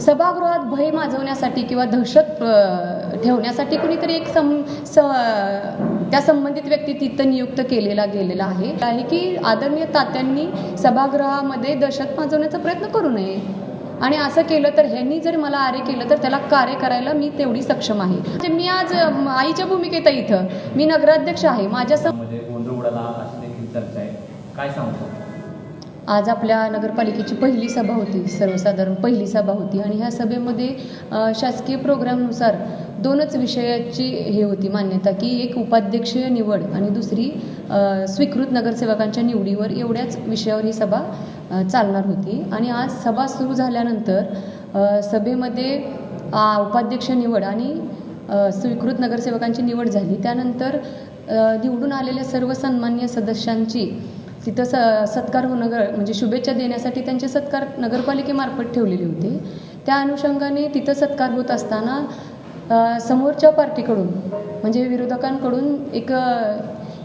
सभागृहात भय माजवण्यासाठी किंवा दहशत ठेवण्यासाठी कुणीतरी एक सम स त्या संबंधित व्यक्ती तिथं नियुक्त केलेला गेलेला आहे. आहे की आदरणीय तात्यांनी सभागृहामध्ये दहशत माजवण्याचा प्रयत्न करू नये? आणि असं केलं तर ह्यांनी जर मला आरे केलं तर त्याला कार्य करायला मी तेवढी सक्षम आहे. म्हणजे मी आज आईच्या भूमिकेत इथं. मी नगराध्यक्ष आहे. माझ्या म्हणजे गोंधळ उडाला अशी देखील चर्चा आहे. काय सांगतो आज आपल्या नगरपालिकेची पहिली सभा होती सर्वसाधारण पहिली सभा होती आणि ह्या सभेमध्ये शासकीय प्रोग्रामनुसार दोनच विषयाची हे होती मान्यता की एक उपाध्यक्षीय निवड आणि दुसरी स्वीकृत नगरसेवकांच्या निवडीवर एवढ्याच विषयावर ही सभा चालणार होती. आणि आज सभा सुरू झाल्यानंतर सभेमध्ये उपाध्यक्ष निवड आणि स्वीकृत नगरसेवकांची निवड झाली. त्यानंतर निवडून आलेल्या सर्व सन्मान्य सदस्यांची तिथं स सत्कार होणं म्हणजे शुभेच्छा देण्यासाठी त्यांचे सत्कार नगरपालिकेमार्फत ठेवलेले होते. त्या अनुषंगाने तिथं सत्कार होत असताना समोरच्या पार्टीकडून म्हणजे विरोधकांकडून एक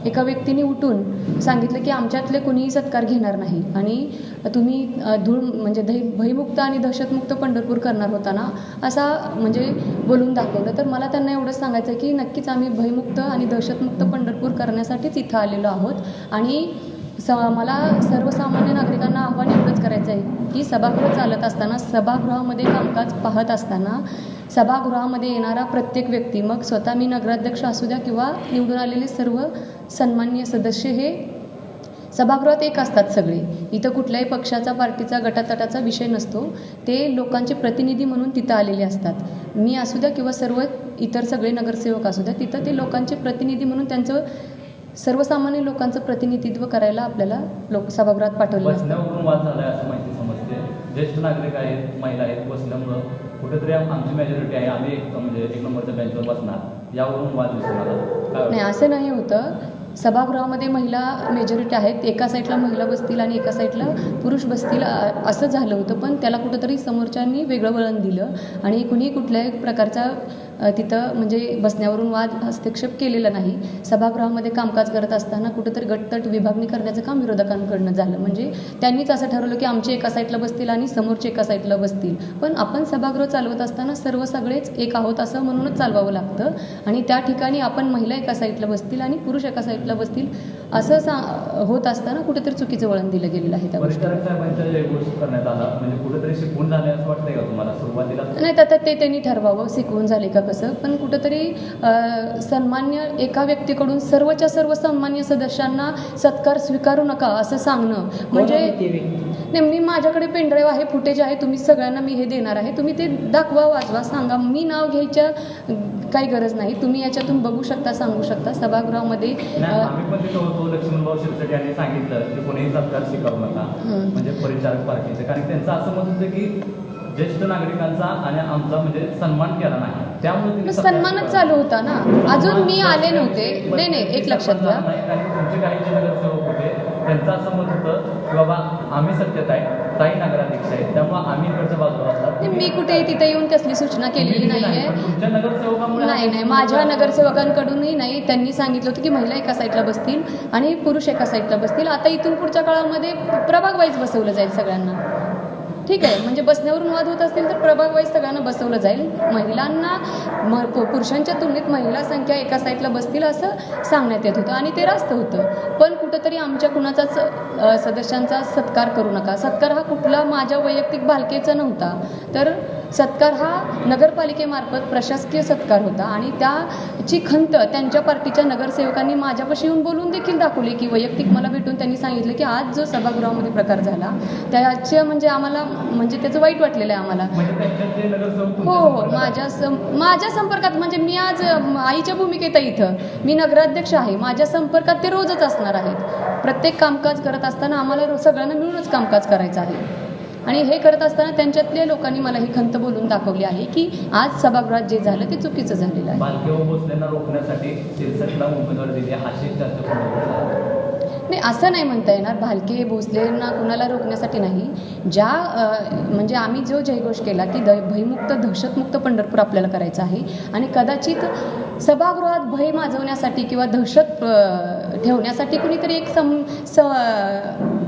एका व्यक्तीने उठून सांगितलं की आमच्यातले कोणीही सत्कार घेणार नाही. आणि तुम्ही धूळ म्हणजे दही भयमुक्त आणि दहशतमुक्त पंढरपूर करणार होता ना असा म्हणजे बोलून दाखवलं. तर मला त्यांना एवढंच सांगायचं आहे की नक्कीच आम्ही भयमुक्त आणि दहशतमुक्त पंढरपूर करण्यासाठीच इथं आलेलो आहोत. आणि स मला सर्वसामान्य नागरिकांना आव्हान एवढंच करायचं आहे की सभागृह चालत असताना सभागृहामध्ये कामकाज पाहत असताना सभागृहामध्ये येणारा प्रत्येक व्यक्ती मग स्वतः मी नगराध्यक्ष असू द्या किंवा निवडून आलेले सर्व सन्मान्य सदस्य हे सभागृहात एक असतात सगळे. इथं कुठल्याही पक्षाचा पार्टीचा गटातटाचा विषय नसतो. ते लोकांचे प्रतिनिधी म्हणून तिथं आलेले असतात. मी असू द्या किंवा सर्व इतर सगळे नगरसेवक असू द्या तिथं ते लोकांचे प्रतिनिधी म्हणून त्यांचं सर्वसामान्य लोकांचं प्रतिनिधित्व करायला आपल्याला लोक सभागृहात बसण्यावरून वाद झालाय असं माहिती समजते. ज्येष्ठ नागरिक आहेत महिला आहेत बसल्यामुळं कुठेतरी आम- आमची मेजॉरिटी आहे. आम्ही एक म्हणजे एक नंबरच्या बेंचवर बसणार. यावरून वाद दिसून नाही असं नाही होतं. सभागृहामध्ये महिला मेजॉरिटी आहेत. एका साईडला महिला बसतील आणि एका साईडला पुरुष बसतील असं झालं होतं. पण त्याला कुठंतरी समोरच्यांनी वेगळं वळण दिलं. आणि कुणी कुठल्याही प्रकारचा तिथं म्हणजे बसण्यावरून वाद हस्तक्षेप केलेला नाही. सभागृहामध्ये कामकाज करत असताना कुठंतरी गटतट विभागणी करण्याचं काम विरोधकांकडनं झालं. म्हणजे त्यांनीच असं ठरवलं की आमचे एका साईडला बसतील आणि समोरचे एका साईडला बसतील. पण आपण सभागृह चालवत असताना सर्व सगळेच एक आहोत असं म्हणूनच चालवावं लागतं. आणि त्या ठिकाणी आपण महिला एका साईडला बसतील आणि पुरुष एका साईडला बसतील असं सा होत असताना कुठेतरी चुकीचं वळण दिलं गेलेलं आहे त्या गोष्ट म्हणजे नाही तर ते त्यांनी ठरवावं शिकवून झाले का? कसं पण कुठंतरी सन्मान्य एका व्यक्तीकडून सर्वच्या सर्व सन्मान्य सदस्यांना सत्कार स्वीकारू नका असं सांगणं. म्हणजे नाही मी माझ्याकडे पेनड्राईव्ह आहे फुटेज आहे तुम्ही सगळ्यांना मी हे देणार आहे. तुम्ही ते दाखवा वाचवा सांगा. मी नाव घ्यायच्या काही गरज नाही. तुम्ही याच्यातून बघू शकता सांगू शकता. सभागृहामध्ये सांगितलं म्हणजे ज्येष्ठ नागरिकांचा आणि आमचा म्हणजे सन्मान केला नाही. त्यामुळे सत्कार सन्मानच. चालू होता ना? अजून मी आले नव्हते. नाही नाही एक लक्षात घ्या तुमचे काही जे नगरसेवक होते त्यांचं असं मत होतं की बाबा आम्ही सत्तेत आहे ताई नगराध्यक्ष आहेत. त्यामुळे आम्ही इकडच्या बाजूला असतात. मी कुठे तिथे येऊन कसली सूचना केलेली तुम्ही दिली नाही पण आहे तुमच्या नगरसेवकामुळे नाही नाही. माझ्या नगरसेवकांकडूनही नाही. त्यांनी सांगितलं होतं की महिला एका साईडला बसतील आणि पुरुष एका साईडला बसतील. आता इथून पुढच्या काळामध्ये प्रभाग वाईज बसवलं जाईल सगळ्यांना. ठीक आहे म्हणजे बसण्यावरून वाद होत असतील तर प्रभाग वाईज सगळ्यांना बसवलं जाईल. महिलांना म पुरुषांच्या तुलनेत महिला संख्या एका साईडला बसतील असं सांगण्यात येत होतं आणि ते रास्त होतं. पण कुठंतरी आमच्या कुणाचाच सदस्यांचा सत्कार करू नका. सत्कार हा कुठला माझ्या वैयक्तिक भालकेचा नव्हता. तर सत्कार हा नगरपालिकेमार्फत प्रशासकीय सत्कार होता आणि त्याची खंत त्यांच्या पार्टीच्या नगरसेवकांनी माझ्यापाशी येऊन बोलून देखील दाखवली की वैयक्तिक मला भेटून त्यांनी सांगितलं की आज जो सभागृहामध्ये प्रकार झाला त्याचे म्हणजे आम्हाला म्हणजे त्याचं वाईट वाटलेलं आहे आम्हाला. म्हणजे हो हो माझ्या सं माझ्या संपर्कात म्हणजे मी आज आईच्या भूमिकेत आहे इथं. मी नगराध्यक्ष आहे. माझ्या संपर्कात ते रोजच असणार आहेत. प्रत्येक कामकाज करत असताना आम्हाला सगळ्यांना मिळूनच कामकाज करायचं आहे. आणि हे करत असताना त्यांच्यातल्या लोकांनी मला ही खंत बोलून दाखवली आहे की आज सभागृहात जे झालं ते चुकीचं झालेलं आहे. रोखण्यासाठी उमेदवार दिली. नाही असं नाही म्हणता येणार. भालके भोसलेंना कुणाला रोखण्यासाठी नाही. ज्या म्हणजे आम्ही जो जयघोष केला की द भयमुक्त दहशतमुक्त पंढरपूर आपल्याला करायचं आहे आणि कदाचित सभागृहात भय माजवण्यासाठी किंवा दहशत ठेवण्यासाठी कुणीतरी एक सम स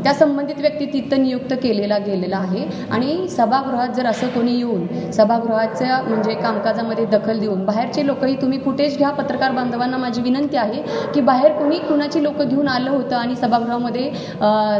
त्या संबंधित व्यक्ती तिथं नियुक्त केलेला गेलेला आहे. आणि सभागृहात जर असं कोणी येऊन सभागृहाच्या म्हणजे कामकाजामध्ये दखल देऊन बाहेरचे लोकही तुम्ही फुटेज घ्या पत्रकार बांधवांना माझी विनंती आहे की बाहेर कोणी कुणाची लोक घेऊन आलं होतं आणि सभागृहामध्ये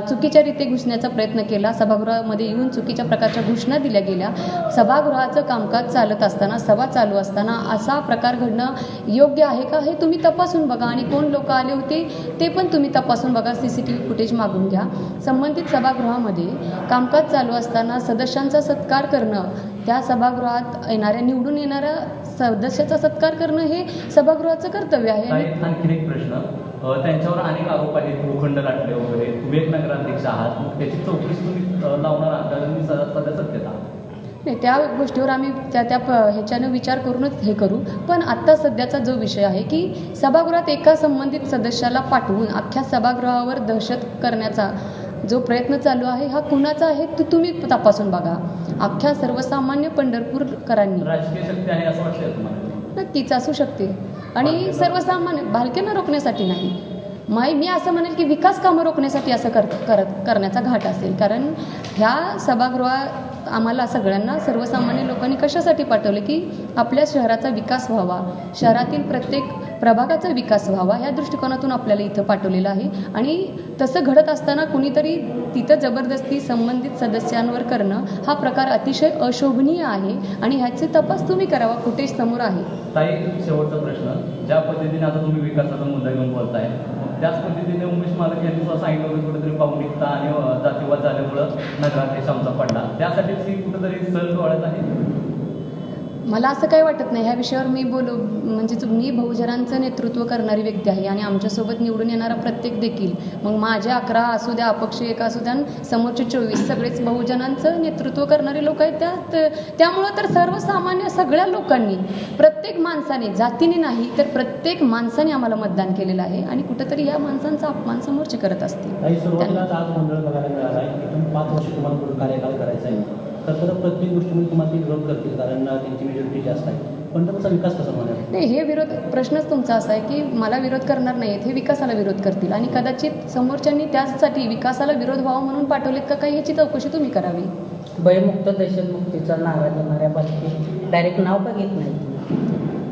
चुकीच्या रीते घुसण्याचा प्रयत्न केला सभागृहामध्ये येऊन चुकीच्या प्रकारच्या घोषणा दिल्या गेल्या सभागृहाचं कामकाज चालत असताना सभा चालू असताना असा प्रकार घडणं योग्य आहे का हे तुम्ही तपासून बघा. आणि कोण लोक आले होते ते पण तुम्ही तपासून बघा. C C T V footage मागून घ्या. संबंधित सभागृहामध्ये कामकाज चालू असताना सदस्यांचा सत्कार करणं त्या सभागृहात येणाऱ्या निवडून येणाऱ्या सदस्याचा सत्कार करणं हे सभागृहाचं कर्तव्य आहे. आणखी एक प्रश्न. त्यांच्यावर अनेक आरोप आहेत भूखंड लाटले वगैरे. तुम्ही एक नगराध्यक्ष आहात. मग त्याची चौकशी नाही त्या गोष्टीवर आम्ही त्या त्या प- ह्याच्यानं विचार करूनच हे करू. पण आत्ता सध्याचा जो विषय आहे की सभागृहात एका संबंधित सदस्याला पाठवून अख्ख्या सभागृहावर दहशत करण्याचा जो प्रयत्न चालू आहे हा कुणाचा आहे तो तुम्ही तपासून बघा. अख्ख्या सर्वसामान्य पंढरपूरकरांनी. नक्कीच असू शकते. आणि सर्वसामान्य भालक्यांना रोखण्यासाठी नाही. माय मी असं म्हणेल की विकास कामं रोखण्यासाठी असं कर करत करण्याचा घाट असेल. कारण ह्या सभागृहात आम्हाला सगळ्यांना सर्वसामान्य लोकांनी कशासाठी पाठवले की आपल्या शहराचा विकास व्हावा? शहरातील प्रत्येक प्रभागाचा विकास व्हावा या दृष्टिकोनातून आपल्याला इथं पाठवलेलं आहे. आणि तसं घडत असताना कुणीतरी तिथं जबरदस्ती संबंधित सदस्यांवर करणं हा प्रकार अतिशय अशोभनीय आहे आणि ह्याचे तपास तुम्ही करावा कुठे समोर आहे. ताई शेवटचा प्रश्न. ज्या पद्धतीने आता तुम्ही विकासाचा मुद्दा घेऊन बोलताय त्याच पद्धतीने उमेश मालक यांनी सुद्धा सांगितलं होतं कुठेतरी आणि जातीवाद झाल्यामुळं नगराध्यक्ष आमचा पडला. त्यासाठीच ही कुठेतरी सल डोळ्यात आहे? मला असं काही वाटत नाही. ह्या विषयावर मी बोलू म्हणजे मी बहुजनांचं नेतृत्व करणारी व्यक्ती आहे आणि आमच्यासोबत निवडून येणारा प्रत्येक देखील. मग माझे अकरा असू द्या अपक्ष एक असू द्या समोरचे चोवीस सगळेच बहुजनांचं नेतृत्व करणारे लोक आहेत. त्या त्यामुळं तर सर्वसामान्य सगळ्या लोकांनी प्रत्येक माणसाने जातीने नाही तर प्रत्येक माणसाने आम्हाला मतदान केलेलं आहे आणि कुठंतरी या माणसांचा अपमान समोरचे करत असतील. तर प्रत्येक गोष्टीमध्ये तुम्हाला ते विरोध करतील कारण त्यांची मेजॉरिटी जास्त आहे. पण त्याचा विकास कसा होणार? नाही हे विरोध प्रश्नच तुमचा असा आहे की मला विरोध करणार नाहीत हे विकासाला विरोध करतील. आणि कदाचित समोरच्यांनी त्याचसाठी विकासाला विरोध व्हावा म्हणून पाठवलेत का काही याची चौकशी तुम्ही करावी. भयमुक्त दहशतमुक्तीचा नारा देणाऱ्या बातमी डायरेक्ट नाव का घेत नाही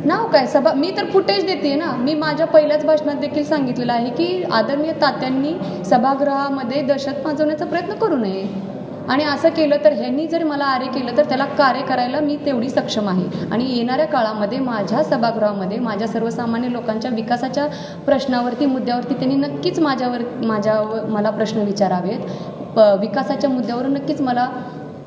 नाव काय? सभा मी तर फुटेज देते ना. मी माझ्या पहिल्याच भाषणात देखील सांगितलेलं आहे की आदरणीय तात्यांनी सभागृहामध्ये दहशत माजवण्याचा प्रयत्न करू नये. आणि असं केलं तर ह्यांनी जर मला आरे केलं तर त्याला कार्य करायला मी तेवढी सक्षम आहे. आणि येणाऱ्या काळामध्ये माझ्या सभागृहामध्ये माझ्या सर्वसामान्य लोकांच्या विकासाच्या प्रश्नावरती मुद्द्यावरती त्यांनी नक्कीच माझ्यावर माझ्यावर मला प्रश्न विचारावेत. प विकासाच्या मुद्द्यावर नक्कीच मला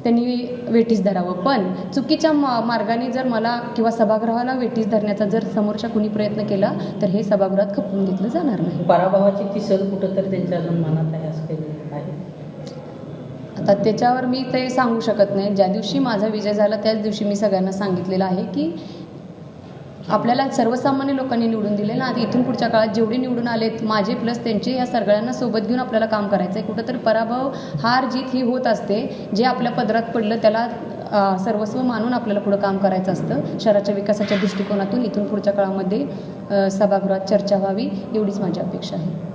त्यांनी वेठीस धरावं. पण चुकीच्या मा मार्गाने जर मला किंवा सभागृहाला वेठीस धरण्याचा जर समोरच्या कुणी प्रयत्न केला तर हे सभागृहात खपवून घेतलं जाणार नाही. पराभवाची ती सर कुठं तर त्यांच्या अजून मनात आहे असं काही आहे? तर त्याच्यावर मी ते सांगू शकत नाही. ज्या दिवशी माझा विजय झाला त्याच दिवशी मी सगळ्यांना सांगितलेलं आहे की आपल्याला सर्वसामान्य लोकांनी निवडून दिले ना इथून पुढच्या काळात जेवढे निवडून आलेत माझे प्लस त्यांचे या सगळ्यांना सोबत घेऊन आपल्याला काम करायचं आहे कुठंतरी पराभव हार जीत ही होत असते. जे आपल्या पदरात पडलं त्याला सर्वस्व मानून आपल्याला पुढं काम करायचं असतं. शहराच्या विकासाच्या दृष्टिकोनातून इथून पुढच्या काळामध्ये सभागृहात चर्चा व्हावी एवढीच माझी अपेक्षा आहे.